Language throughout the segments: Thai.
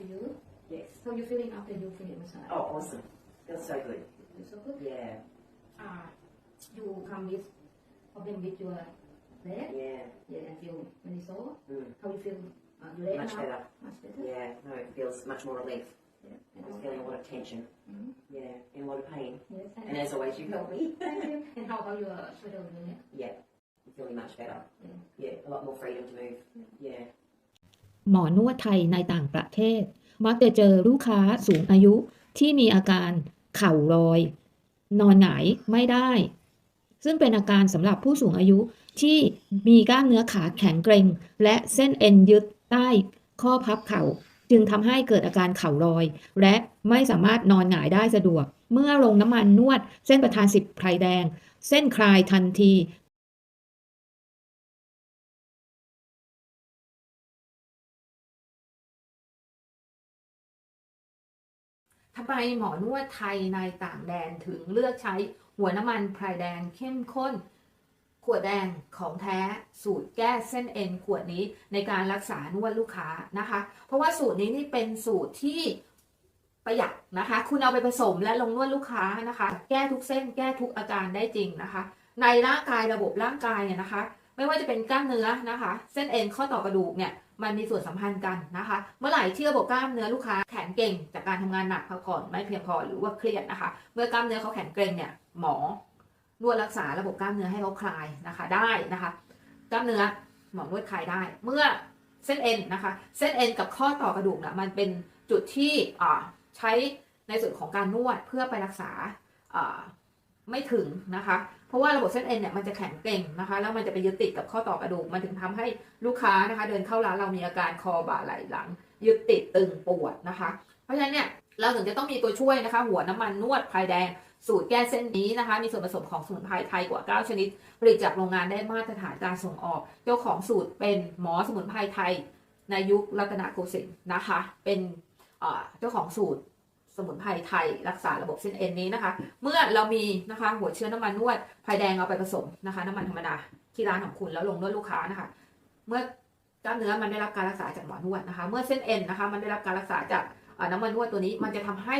to you. Yes. How you feeling after you finish massage? Oh, awesome. Feels so good. You so good. Yeah. Uh, you come with problem with your leg. Yeah. Yeah, and feel very sore. Mm. How you feel? Uh, your leg Much now? better. Much better. Yeah. No, it feels much more relief. Yeah. I was feeling a lot of tension. Mhm. Yeah. And a lot of pain. Yes. And, And as always, you help me. Thank you. And how about your shoulder and your neck? yeah. Feeling much better. Yeah. Yeah. A lot more freedom to move. Yeah. หมอนวดไทยในต่างประเทศ มักจะเจอลูกค้าสูงอายุที่มีอาการเข่ารอย นอนหงายไม่ได้ ซึ่งเป็นอาการสำหรับผู้สูงอายุที่มีกล้ามเนื้อขาแข็งเกร็ง และเส้นเอ็นยึดใต้ข้อพับเข่าจึงทำให้เกิดอาการเข่ารอย และไม่สามารถนอนหงายได้สะดวก เมื่อลงน้ำมันนวด เส้นประธานสิบไพรแดง เส้นคลายทันที ทำไมหมอนวดไทยในต่างแดนถึงเลือกใช้หัวน้ำมันพรายแดงเข้มข้น ขวดแดงของแท้สูตรแก้เส้นเอ็นขวดนี้ในการรักษานวดลูกค้านะคะ เพราะว่าสูตรนี้นี่เป็นสูตรที่ประหยัดนะคะ คุณเอาไปผสมและลงนวดลูกค้านะคะ แก้ทุกเส้น แก้ทุกอาการได้จริงนะคะ ในร่างกายระบบร่างกายเนี่ยนะคะ ไม่ว่าจะเป็นกล้ามเนื้อนะคะ เส้นเอ็นข้อต่อกระดูกเนี่ยมันมีส่วนสัมพันธ์กันนะคะ เมื่อไหร่ที่ระบบกล้ามเนื้อลูกค้าแข็งเก่ง จากการทำงานหนักพักผ่อนไม่เพียงพอหรือว่าเครียดนะคะ เมื่อกล้ามเนื้อเขาแข็งเกร็งเนี่ยหมอนวดรักษาระบบกล้ามเนื้อให้เขาคลายนะคะได้นะคะ กล้ามเนื้อหมอนวดคลายได้ เมื่อเส้นเอ็นนะคะ เส้นเอ็นกับข้อต่อกระดูกเนี่ยมันเป็นจุดที่อ่าใช้ในส่วนของการนวดเพื่อไปรักษาอ่า ไม่ถึงนะคะ เพราะว่าระบบเส้นเอ็นเนี่ยมันจะแข็งเกร็งนะคะ แล้วมันจะไปยึดติดกับข้อต่อกระดูก มันถึงทำให้ลูกค้านะคะ เดินเข้าร้านเรามีอาการคอบ่าไหล่หลัง ยึดติดตึงปวดนะคะ เพราะฉะนั้นเนี่ยเราถึงจะต้องมีตัวช่วยนะคะ หัวน้ำมันนวดพายแดงสูตรแก้เส้นนี้นะคะ มีส่วนผสมของสมุนไพรไทยกว่า 9 ชนิด ผลิตจากโรงงานได้มาตรฐานการส่งออก เจ้าของสูตรเป็นหมอสมุนไพรไทยในยุครัตนโกสินทร์นะคะ เป็นเจ้าของสูตร มุนไพรไทยรักษาระบบเส้นเอ็นนี้นะคะ เมื่อเรามีนะคะหัวเชื้อน้ำมันนวดไพรแดงเอาไปผสมนะคะ น้ำมันธรรมดาที่ร้านของคุณแล้วลงนวดลูกค้านะคะ เมื่อกล้ามเนื้อมันได้รับการรักษาจากหมอนวดนะคะ เมื่อเส้นเอ็นนะคะ มันได้รับการรักษาจากน้ำมันนวดตัวนี้ มันจะทำให้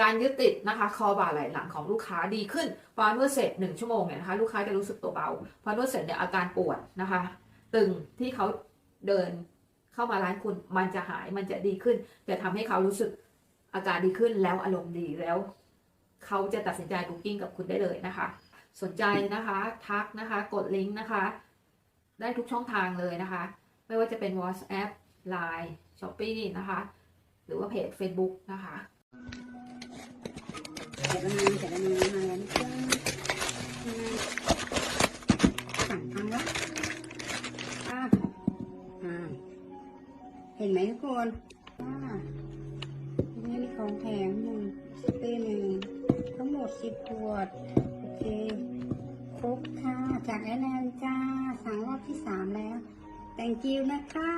การยึดติดนะคะ คอบ่าไหล่หลังของลูกค้าดีขึ้นพอนวดเสร็จหนึ่งชั่วโมงเนี่ยนะคะลูกค้าจะรู้สึกตัวเบาพอนวดเสร็จเนี่ยอาการปวดนะคะ ตึงที่เขาเดินเข้ามาร้านคุณมันจะหายมันจะดีขึ้น จะทำให้เขารู้สึก อาการดีขึ้นแล้วอารมณ์ดีแล้ว เขาจะตัดสินใจบุ๊กิ้งกับคุณได้เลยนะคะ สนใจนะคะทักนะคะ กดลิงก์นะคะ ได้ทุกช่องทางเลยนะคะ ไม่ว่าจะเป็น WhatsApp Line Shopee นะคะ หรือว่าเพจ Facebook นะคะแต่ละงานแต่ละงานมาแล้วนะสั่งทำละอะอ่าเห็นไหมทุกคนอ่า ของแถมหนึ่งสเปรย์หนึ่งทั้งหมดสิบขวด โอเคครบค่ะ จากแอนแอนจ้า สั่งรอบที่สามแล้ว thank you นะคะ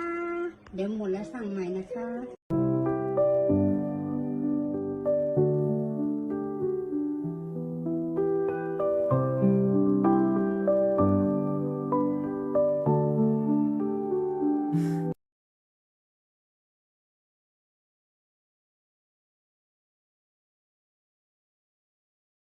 เดี๋ยวหมดแล้วสั่งใหม่นะคะ